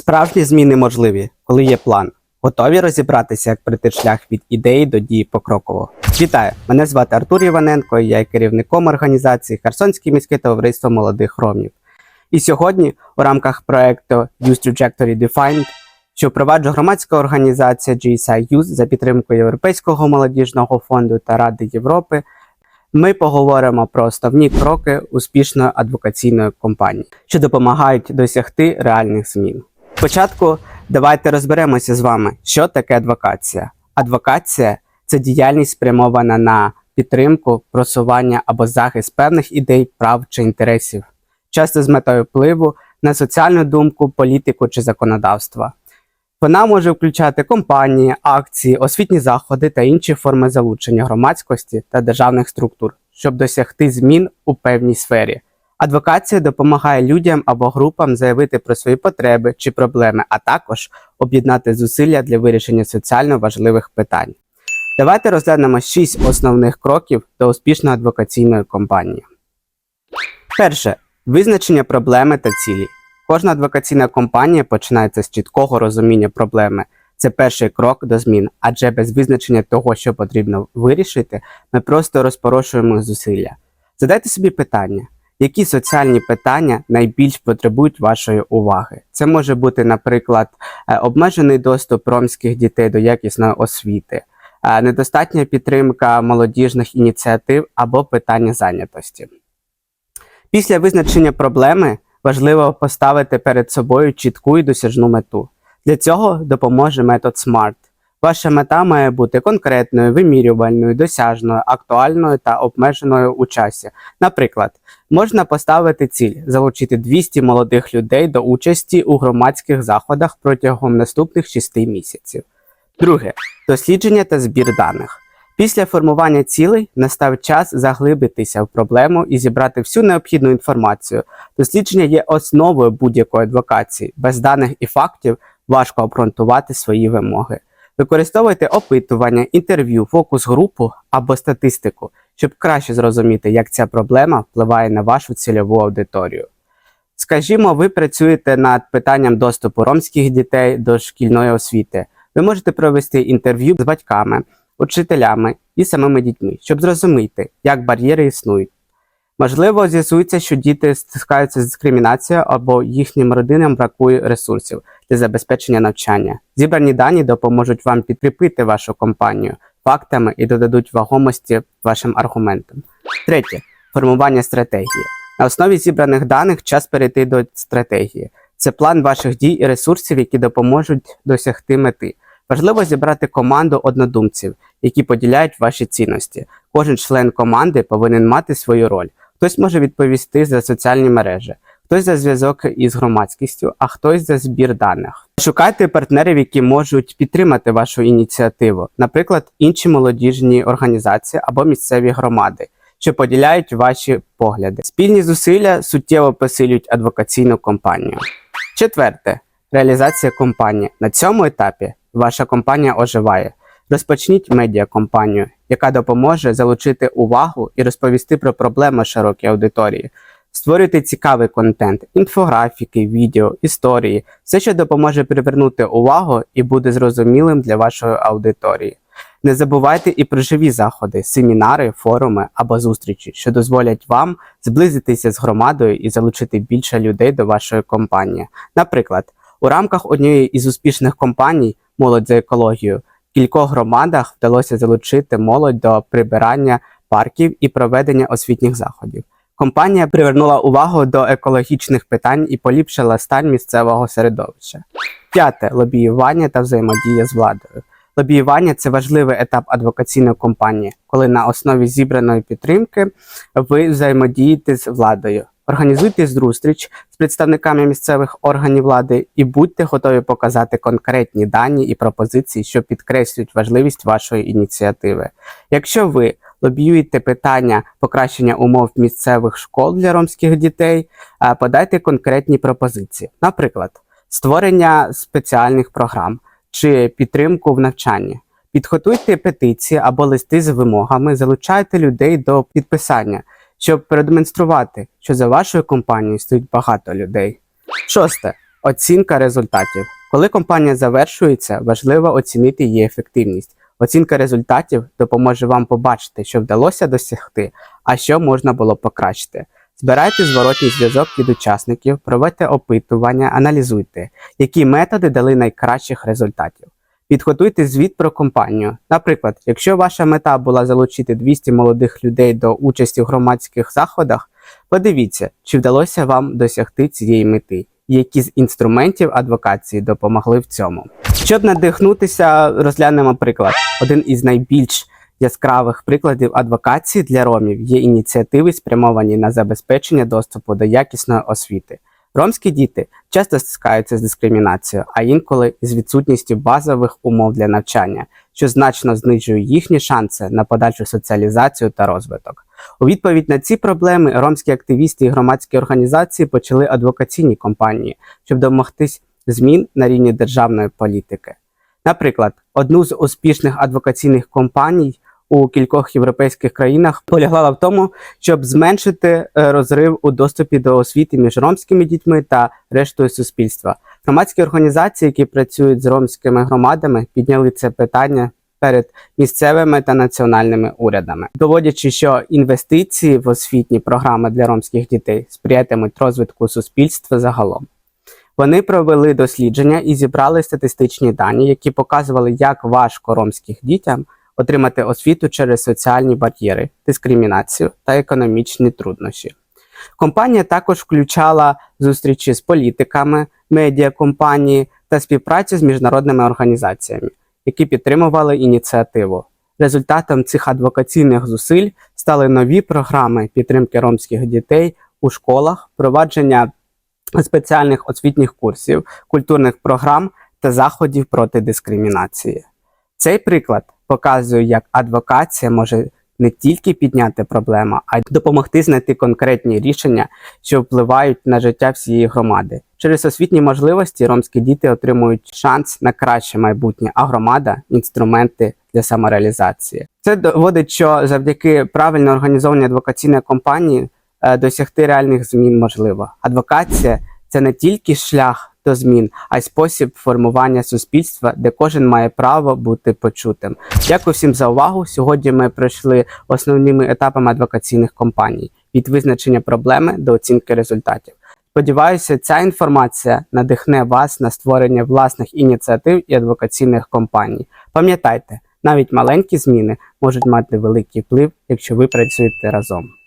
Справжні зміни можливі, коли є план. Готові розібратися, як пройти шлях від ідеї до дії покроково. Вітаю! Мене звати Артур Іваненко, я є керівником організації Херсонське міське товариство молодих ромів. І сьогодні, у рамках проекту Youth Trajectory Defined, що впроваджує громадська організація GSI Youth за підтримкою Європейського молодіжного фонду та Ради Європи, ми поговоримо про основні кроки успішної адвокаційної кампанії, що допомагають досягти реальних змін. Спочатку давайте розберемося з вами, що таке адвокація. Адвокація це діяльність спрямована на підтримку, просування або захист певних ідей, прав чи інтересів, часто з метою впливу на соціальну думку, політику чи законодавство. Вона може включати компанії, акції, освітні заходи та інші форми залучення громадськості та державних структур, щоб досягти змін у певній сфері. Адвокація допомагає людям або групам заявити про свої потреби чи проблеми, а також об'єднати зусилля для вирішення соціально важливих питань. Давайте розглянемо шість основних кроків до успішної адвокаційної кампанії. Перше визначення проблеми та цілі. Кожна адвокаційна кампанія починається з чіткого розуміння проблеми. Це перший крок до змін, адже без визначення того, що потрібно вирішити, ми просто розпорошуємо зусилля. Задайте собі питання, які соціальні питання найбільш потребують вашої уваги. Це може бути, наприклад, е, обмежений доступ ромських дітей до якісної освіти, е, недостатня підтримка молодіжних ініціатив або питання зайнятості. Після визначення проблеми важливо поставити перед собою чітку і досяжну мету. Для цього допоможе метод SMART. Ваша мета має бути конкретною, вимірювальною, досяжною, актуальною та обмеженою у часі. Наприклад, можна поставити ціль залучити 200 молодих людей до участі у громадських заходах протягом наступних 6 місяців. Друге дослідження та збір даних. Після формування цілей настав час заглибитися в проблему і зібрати всю необхідну інформацію. Дослідження є основою будь-якої адвокації. Без даних і фактів важко обґрунтувати свої вимоги. Використовуйте опитування, інтерв'ю, фокус-групу або статистику, щоб краще зрозуміти, як ця проблема впливає на вашу цільову аудиторію. Скажімо, ви працюєте над питанням доступу ромських дітей до шкільної освіти. Ви можете провести інтерв'ю з батьками, учителями і самими дітьми, щоб зрозуміти, як бар'єри існують. Можливо, з'ясується, що діти стискаються з дискримінацією або їхнім родинам бракує ресурсів для забезпечення навчання. Зібрані дані допоможуть вам підкріпити вашу компанію фактами і додадуть вагомості вашим аргументам. Третє формування стратегії. На основі зібраних даних час перейти до стратегії. Це план ваших дій і ресурсів, які допоможуть досягти мети. Важливо зібрати команду однодумців, які поділяють ваші цінності. Кожен член команди повинен мати свою роль. Хтось може відповісти за соціальні мережі, хтось за зв'язок із громадськістю, а хтось за збір даних. Шукайте партнерів, які можуть підтримати вашу ініціативу, наприклад, інші молодіжні організації або місцеві громади, що поділяють ваші погляди. Спільні зусилля суттєво посилюють адвокаційну кампанію. Четверте реалізація компанії. На цьому етапі ваша компанія оживає. Розпочніть медіакомпанію, яка допоможе залучити увагу і розповісти про проблеми широкій аудиторії. Створюйте цікавий контент, інфографіки, відео, історії, все, що допоможе привернути увагу і буде зрозумілим для вашої аудиторії. Не забувайте і про живі заходи, семінари, форуми або зустрічі, що дозволять вам зблизитися з громадою і залучити більше людей до вашої компанії. Наприклад, у рамках однієї із успішних компаній Молодь за екологію кількох громадах вдалося залучити молодь до прибирання парків і проведення освітніх заходів. Компанія привернула увагу до екологічних питань і поліпшила стан місцевого середовища. П'яте лобіювання та взаємодія з владою. Лобіювання це важливий етап адвокаційної кампанії, коли на основі зібраної підтримки ви взаємодієте з владою. Організуйте зустріч з представниками місцевих органів влади і будьте готові показати конкретні дані і пропозиції, що підкреслюють важливість вашої ініціативи. Якщо ви лобіюєте питання покращення умов місцевих школ для ромських дітей, е, подайте конкретні пропозиції, наприклад, створення спеціальних програм чи підтримку в навчанні. Підготуйте петиції або листи з вимогами, залучайте людей до підписання, щоб продемонструвати, що за вашою компанією стоїть багато людей. Шосте Оцінка результатів. Коли компанія завершується, важливо оцінити її ефективність. Оцінка результатів допоможе вам побачити, що вдалося досягти, а що можна було покращити. Збирайте зворотній зв'язок від учасників, проводьте опитування, аналізуйте, які методи дали найкращих результатів. Підготуйте звіт про компанію. Наприклад, якщо ваша мета була залучити 200 молодих людей до участі в громадських заходах, подивіться, чи вдалося вам досягти цієї мети, які з інструментів адвокації допомогли в цьому. Щоб надихнутися, розглянемо приклад. Один із найбільш яскравих прикладів адвокації для ромів є ініціативи, спрямовані на забезпечення доступу до якісної освіти. Ромські діти часто стискаються з дискримінацією, а інколи з відсутністю базових умов для навчання, що значно знижує їхні шанси на подальшу соціалізацію та розвиток. У відповідь на ці проблеми ромські активісти і громадські організації почали адвокаційні кампанії, щоб домогтись змін на рівні державної політики. Наприклад, одну з успішних адвокаційних компаній у кількох європейських країнах полягла в тому, щоб зменшити е, розрив у доступі до освіти між ромськими дітьми та рештою суспільства. Громадські організації, які працюють з ромськими громадами, підняли це питання перед місцевими та національними урядами, доводячи, що інвестиції в освітні програми для ромських дітей сприятимуть розвитку суспільства загалом. Вони провели дослідження і зібрали статистичні дані, які показували, як важко ромських дітям отримати освіту через соціальні бар'єри, дискримінацію та економічні труднощі. Компанія також включала зустрічі з політиками, медіакомпанії та співпрацю з міжнародними організаціями, які підтримували ініціативу. Результатом цих адвокаційних зусиль стали нові програми підтримки ромських дітей у школах, впровадження спеціальних освітніх курсів, культурних програм та заходів проти дискримінації. Цей приклад показує, як адвокація може не тільки підняти проблему, а й допомогти знайти конкретні рішення, що впливають на життя всієї громади. Через освітні можливості ромські діти отримують шанс на краще майбутнє, а громада інструменти для самореалізації. Це доводить, що завдяки правильно організованій адвокаційній кампанії е, досягти реальних змін можливо. Адвокація це не тільки шлях до змін, а й спосіб формування суспільства, де кожен має право бути почутим. Дякую всім за увагу. Сьогодні ми пройшли основними етапами адвокаційних кампаній від визначення проблеми до оцінки результатів. Сподіваюся, ця інформація надихне вас на створення власних ініціатив і адвокаційних компаній. Пам'ятайте, навіть маленькі зміни можуть мати великий вплив, якщо ви працюєте разом.